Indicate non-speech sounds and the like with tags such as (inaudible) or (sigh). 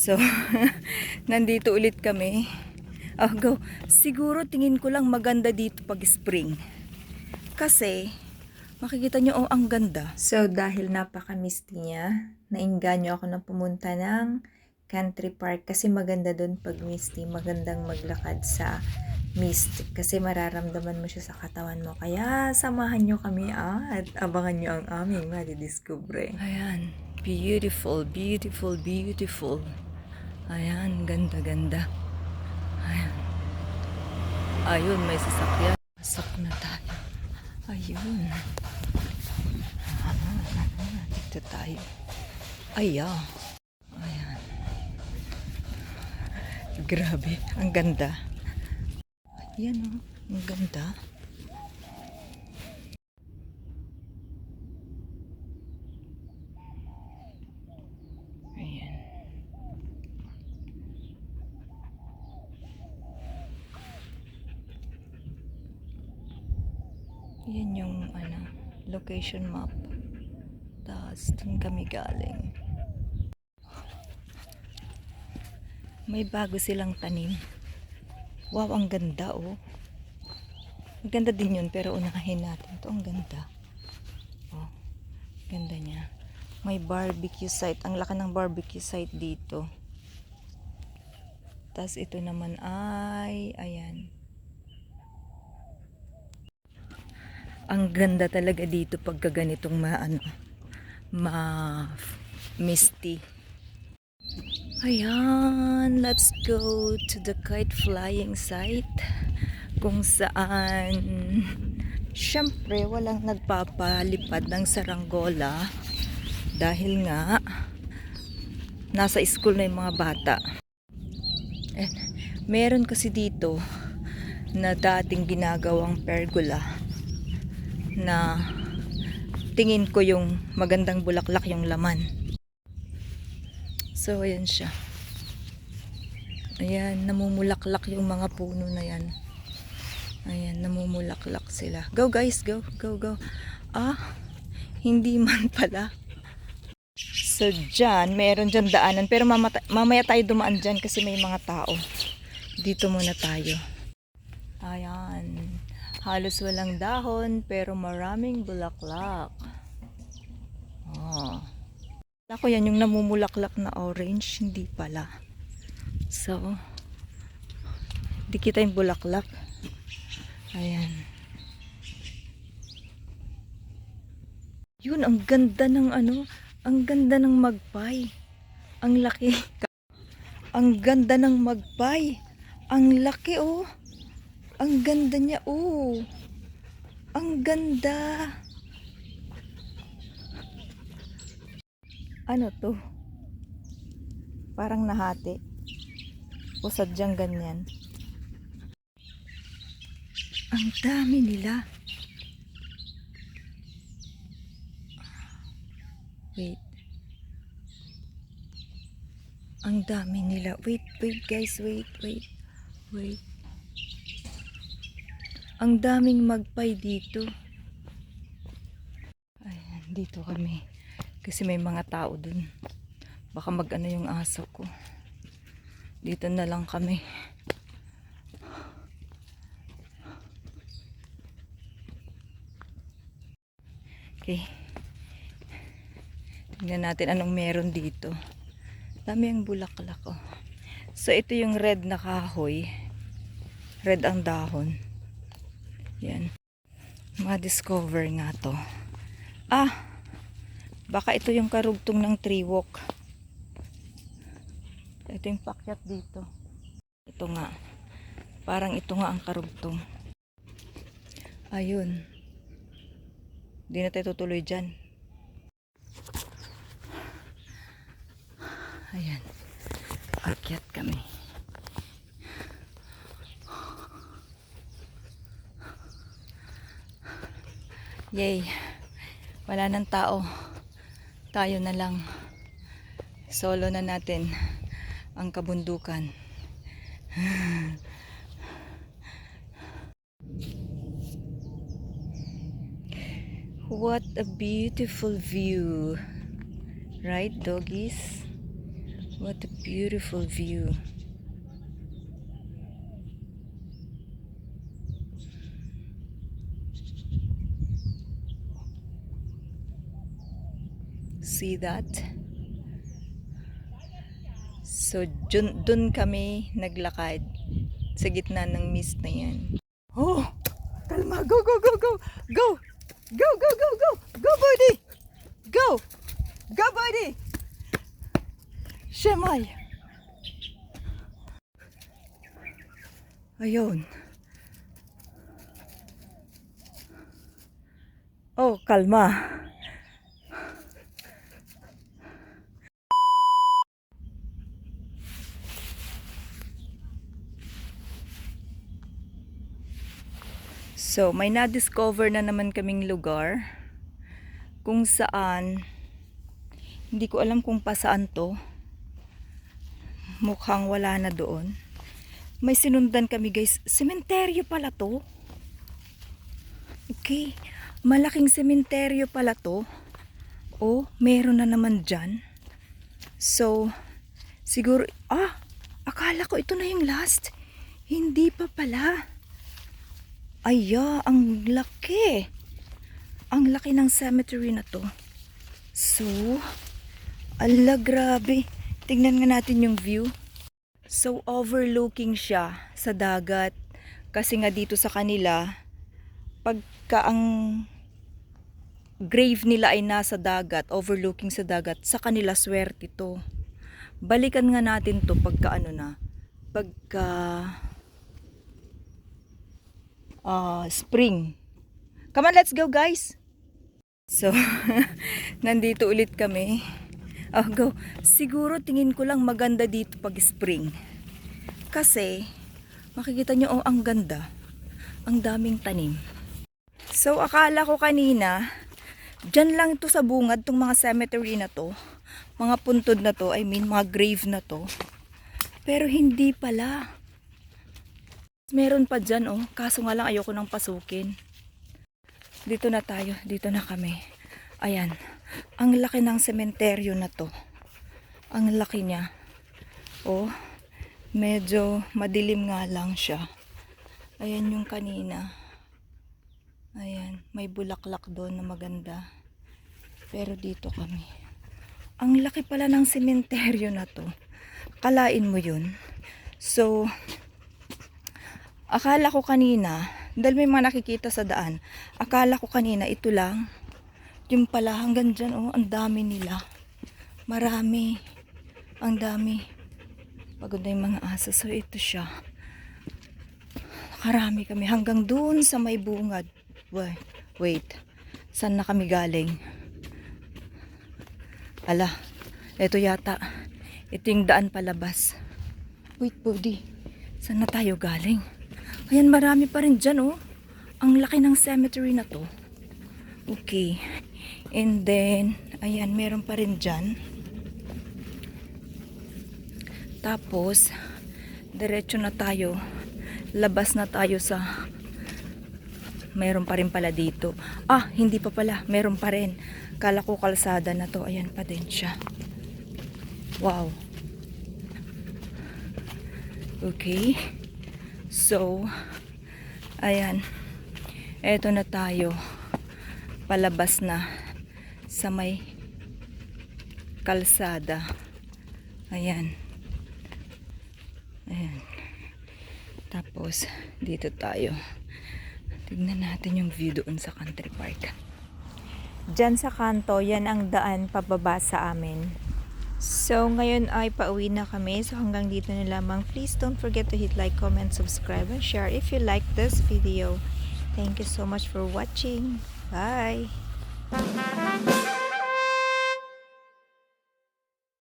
So, (laughs) nandito ulit kami. Oh, go. Siguro tingin ko lang maganda dito pag spring. Kasi, makikita nyo, oh, ang ganda. So, dahil napaka-misty niya, nainganyo ako na pumunta ng country park kasi maganda doon pag misty. Magandang maglakad sa mist kasi mararamdaman mo siya sa katawan mo. Kaya samahan nyo kami ah, at abangan nyo ang aming madidiscover. Ayan, beautiful, beautiful, beautiful. Ayan, ganda, ganda. Ayan. Ayun, may sasakyan. Pasok na tayo. Ayun. Ah, dito tayo. Ayan. Ayan. Grabe, ang ganda. Ayan oh, ang ganda. Yan yung ano, location map. Tapos dun kami galing. May bago silang tanim. Wow, ang ganda oh. Ang ganda din yun, pero unahin natin. Ito, ang ganda. Oh, ganda niya. May barbecue site. Ang laki ng barbecue site dito. Tapos ito naman ay, ayan. Ang ganda talaga dito pagka ganitong ma, ano, ma misty. Ayan, let's go to the kite flying site kung saan syempre walang nagpapalipad ng saranggola dahil nga nasa school na yung mga bata. And, meron kasi dito na dating ginagawang pergola na tingin ko yung magandang bulaklak yung laman. So, ayan siya. Ayan, namumulaklak yung mga puno na yan. Ayan, namumulaklak sila. Go guys, go, go, go. Ah, hindi man pala. So, dyan, meron dyan daanan. Pero mamata- mamaya tayo dumaan dyan kasi may mga tao. Dito muna tayo. Ayan. Halos walang dahon, pero maraming bulaklak. Oh. Ako yan, yung namumulaklak na orange, hindi pala. So, di kita yung bulaklak. Ayan. Yun, ang ganda ng ano, ang ganda ng magpay. Ang laki. (laughs) Ang ganda ng magpay. Ang laki, oh. Ang ganda niya, oh. Ang ganda. Ano to? Parang nahati. O sadyang ganyan. Ang dami nila. Wait. Ang dami nila. Wait, wait guys, wait, wait. Wait. Ang daming magpay dito. Ayan, dito kami. Kasi may mga tao dun. Baka mag-ano yung aso ko. Dito na lang kami. Okay. Tingnan natin anong meron dito. Dami ang bulaklak oh. So ito yung red na kahoy. Red ang dahon. Yan. Ma-discover nga to. Ah! Baka ito yung karugtong ng tree walk. Ito yung pakyat dito. Ito nga. Parang ito nga ang karugtong. Ayun. Hindi na tayo tutuloy dyan. Ayan. Pakyat kami. Yay. Wala nang tao. Tayo na lang. Solo na natin ang kabundukan. What a beautiful view. Right, doggies? What a beautiful view. See that? So, dun, dun kami naglakad sa gitna ng mist na yan. Oh! Kalma! Go, go, go, go! Go! Go, go, go, go! Go, buddy! Go! Go, buddy! Shemay! Ayun. Oh, kalma. So, may na-discover na naman kaming lugar kung saan hindi ko alam kung pa saan to. Mukhang wala na doon. May sinundan kami guys. Sementeryo pala to. Okay. Malaking sementeryo pala to. Oh, meron na naman dyan. So, siguro, ah, akala ko ito na yung last. Hindi pa pala. Aya, ang laki. Ang laki ng cemetery na to. So, ala grabe. Tingnan nga natin yung view. So, overlooking siya sa dagat. Kasi nga dito sa kanila, pagka ang grave nila ay nasa dagat, overlooking sa dagat, sa kanila swerte to. Balikan nga natin to pagka ano na, pagka ah, spring. Come on, let's go guys! So, (laughs) nandito ulit kami. Oh, go. Siguro tingin ko lang maganda dito pag spring. Kasi, makikita nyo, oh, ang ganda. Ang daming tanim. So, akala ko kanina, dyan lang ito sa bungad, tong mga cemetery na to. Mga puntod na to, I mean, mga grave na to. Pero hindi pala. Meron pa dyan, oh. Kaso nga lang ayoko nang pasukin. Dito na tayo. Dito na kami. Ayan. Ang laki ng sementeryo na to. Ang laki niya. Oh. Medyo madilim nga lang siya. Ayan yung kanina. Ayan. May bulaklak doon na maganda. Pero dito kami. Ang laki pala ng sementeryo na to. Kalain mo yun. So, akala ko kanina, dahil may mga nakikita sa daan, akala ko kanina ito lang. Yung pala hanggang dyan, oh, ang dami nila. Marami. Ang dami. Pagod na yung mga asa. So, ito siya. Karami kami. Hanggang doon sa may bungad. Wait. Wait. Saan na kami galing? Ala. Ito yata. Ito yung daan palabas. Wait, buddy. Saan na tayo galing? Ayan, marami pa rin dyan, oh. Ang laki ng cemetery na to. Okay. And then, ayan, meron pa rin dyan. Tapos, diretso na tayo. Labas na tayo sa... Meron pa rin pala dito. Ah, hindi pa pala. Meron pa rin. Kala ko kalsada na to. Ayan pa din siya. Wow. Okay. So, ayan. Eto na tayo. Palabas na sa may kalsada. Ayan. Ayan. Tapos, dito tayo. Tignan natin yung view doon sa country park. Diyan sa kanto, yan ang daan pababa sa amin. So, ngayon ay pauwi na kami. So, hanggang dito na lamang. Please don't forget to hit like, comment, subscribe, and share if you like this video. Thank you so much for watching. Bye!